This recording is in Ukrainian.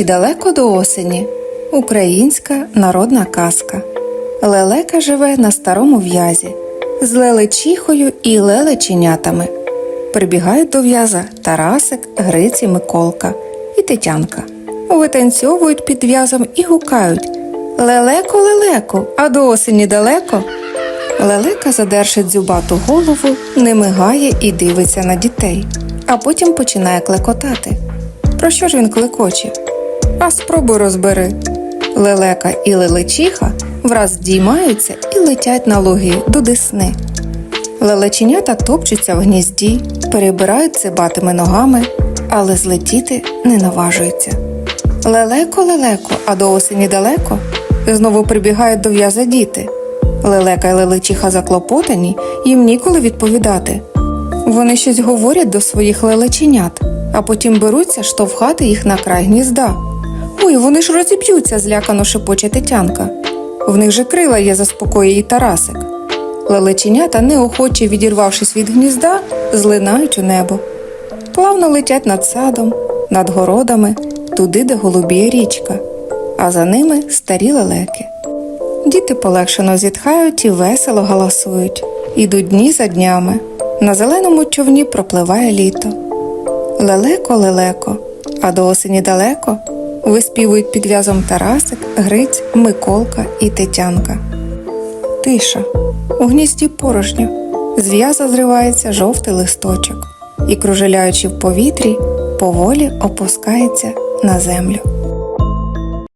Чи далеко до осені? Українська народна казка. Лелека живе на старому в'язі з лелечихою і лелеченятами. Прибігають до в'яза Тарасик, Гриць і Миколка і Тетянка. Витанцьовують під в'язом і гукають Лелеко, лелеко, а до осені далеко. Лелека задершить дзюбату голову, не мигає і дивиться на дітей, а потім починає клекотати. Про що ж він клекоче? А спробуй розбери. Лелека і лелечиха враз здіймаються і летять на луги до десни. Лелеченята топчуться в гнізді, перебирають цибатими ногами, але злетіти не наважуються. Лелеко, лелеко, а до осені далеко. Знову прибігають до в'яза діти. Лелека й лелечиха заклопотані, їм ніколи відповідати. Вони щось говорять до своїх лелеченят, а потім беруться штовхати їх на край гнізда. Ой, вони ж розіб'ються, злякано шепоче Тетянка. В них же крила є, заспокоює її Тарасик. Лелеченята, неохоче відірвавшись від гнізда, злинають у небо. Плавно летять над садом, над городами, туди, де голубіє річка, а за ними старі лелеки. Діти полегшено зітхають і весело галасують. Ідуть дні за днями. На зеленому човні пропливає літо. Лелеко, лелеко, а до осені далеко виспівують під в'язом Тарасик, Гриць, Миколка і Тетянка. Тиша. У гнізді порожньо. З в'яза зривається жовтий листочок і, кружеляючи в повітрі, поволі опускається на землю.